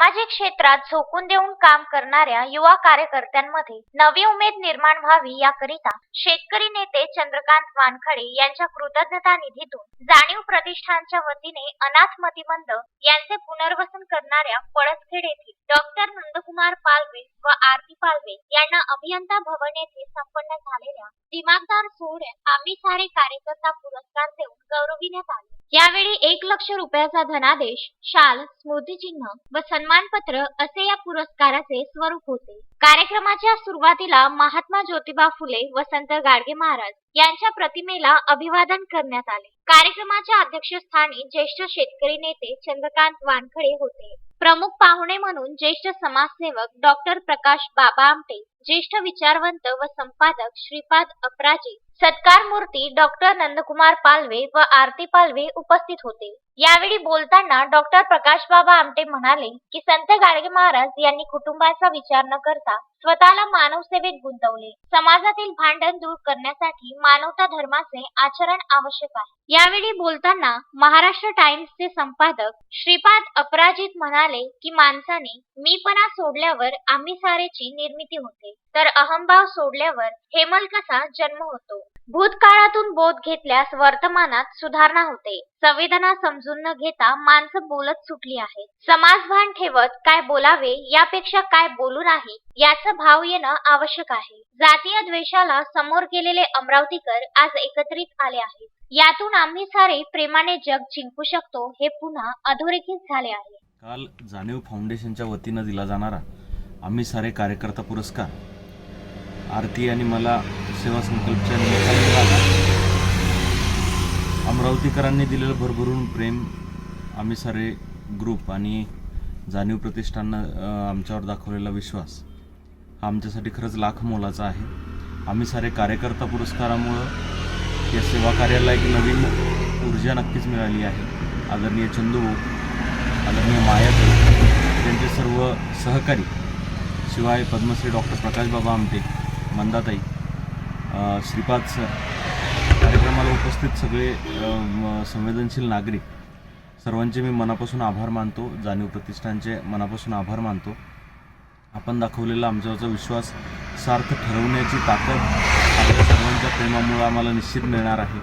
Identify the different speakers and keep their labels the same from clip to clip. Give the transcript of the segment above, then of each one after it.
Speaker 1: सामाजिक क्षेत्रात झोकून देऊन काम करणाऱ्या युवा कार्यकर्त्यांमध्ये नवी उमेद निर्माण व्हावी याकरिता शेतकरी नेते चंद्रकांत वानखडे यांच्या कृतज्ञता निधीतून जाणीव प्रतिष्ठानच्या वतीने अनाथ मतिमंद यांचे पुनर्वसन करणाऱ्या पळसखेड येथील डॉक्टर नंदकुमार पालवे व आरती पालवे यांना अभियंता भवन येथे संपन्न झालेल्या दिमागदार सोहळ्यात आम्ही सारे कार्यकर्ता पुरस्कार देऊन गौरविण्यात आले. यावेळी एक लक्ष रुपयाचा धनादेश शाल स्मृतिचिन्ह व सन्मानपत्र असे या पुरस्काराचे स्वरूप होते. कार्यक्रमाच्या सुरुवातीला महात्मा ज्योतिबा फुले वसंत गाडगे महाराज यांच्या प्रतिमेला अभिवादन करण्यात आले. कार्यक्रमाच्या अध्यक्षस्थानी ज्येष्ठ शेतकरी नेते चंद्रकांत वानखडे होते. प्रमुख पाहुणे म्हणून ज्येष्ठ समाजसेवक डॉक्टर प्रकाश बाबा आमटे ज्येष्ठ विचारवंत व संपादक श्रीपाद अपराजी सत्कार मूर्ती डॉक्टर नंदकुमार पालवे व आरती पालवे उपस्थित होते. यावेळी बोलताना डॉक्टर प्रकाश बाबा आमटे म्हणाले की संत गाडगे महाराज यांनी कुटुंबाचा विचार न करता स्वतःला मानव सेवेत गुंतवले. समाजातील भांडण दूर करण्यासाठी मानवता धर्माचे आचरण आवश्यक आहे. यावेळी बोलताना महाराष्ट्र टाइम्सचे संपादक श्रीपाद अपराजित म्हणाले की माणसाने मीपणा सोडल्यावर आम्ही सारेची निर्मिती होते. तर अहंभाव सोडल्यावर हेमलकसा जन्म होतो. भूतकाळातून बोध घेतल्यास वर्तमानात सुधारणा होते. संवेदना समजून न घेता माणसं बोलत सुटली आहेत. समाजभान ठेवत काय बोलावे यापेक्षा काय बोलू नाही याच भाव येणं आवश्यक आहे. जातीय द्वेषाला समोर गेलेले अमरावतीकर आज एकत्रित आले आहेत. यातून आम्ही सारे प्रेमाने जग जिंकू शकतो हे पुन्हा अधोरेखित झाले आहे.
Speaker 2: काल जाणीव फाउंडेशनच्या वतीनं दिला जाणारा आम्ही सारे कार्यकर्ता पुरस्कार आरती आणि मला सेवा संकल्पच्या निमित्ताने मिळाला अमरावतीकरांनी दिलेलं भरभरून प्रेम आम्ही सारे ग्रुप आणि जाणीव प्रतिष्ठानं आमच्यावर दाखवलेला विश्वास हा आमच्यासाठी खरंच लाख मोलाचा आहे. आम्ही सारे कार्यकर्ता पुरस्कारामुळं या सेवा कार्याला एक नवीन ऊर्जा नक्कीच मिळाली आहे. आदरणीय चंदू आदरणीय माया त्यांचे सर्व सहकारी शिवाय पद्मश्री डॉक्टर प्रकाशबाबा आमटे मंदाताई श्रीपाद सर कार्यक्रमाला उपस्थित सगळे संवेदनशील नागरिक. सर्वांचे मी मनापासून आभार मानतो जाणीव प्रतिष्ठानचे मनापासून आभार मानतो. आपण दाखवलेला आमच्यावरचा विश्वास सार्थ ठरवण्याची ताकद आपल्या सर्वांच्या प्रेमामुळं आम्हाला निश्चित मिळणार आहे.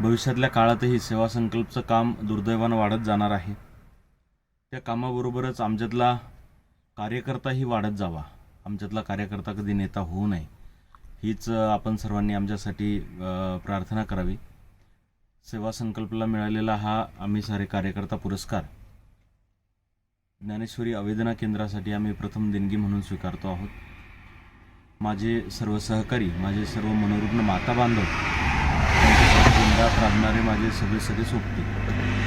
Speaker 2: भविष्यातल्या काळातही सेवा संकल्पचं काम दुर्दैवानं वाढत जाणार आहे. त्या कामाबरोबरच आमच्यातला कार्यकर्ताही वाढत जावा. आमच्यातला कार्यकर्ता कधी नेता होऊ नये हीच आपण सर्वांनी आमच्यासाठी प्रार्थना करावी. सेवा संकल्पला मिळालेला हा आम्ही सारे कार्यकर्ता पुरस्कार. ज्ञानेश्वरी आवेदना केंद्रासाठी आम्ही प्रथम देणगी म्हणून स्वीकारतो आहोत. माझे सर्व सहकारी माझे सर्व मनोरुग्ण माता बांधव त्यांच्यासाठी राबणारे माझे सगळे सगळे सोपते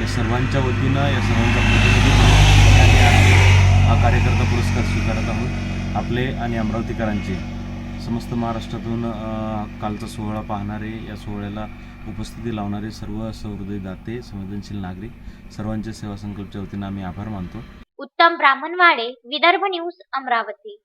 Speaker 2: या सर्वांच्या वतीनं या सर्वांचा हा कार्यकर्ता पुरस्कार स्वीकारत आहोत. आपले आणि अमरावतीकरांचे. समस्त महाराष्ट्रातून कालचा सोहळा पाहणारे या सोहळ्याला उपस्थिती लावणारे सर्व सहृदयदाते संवेदनशील नागरिक सर्वांचे सेवा संकल्पच्या वतीनं आम्ही आभार मानतो.
Speaker 1: उत्तम ब्राह्मणवाडे विदर्भ न्यूज अमरावती.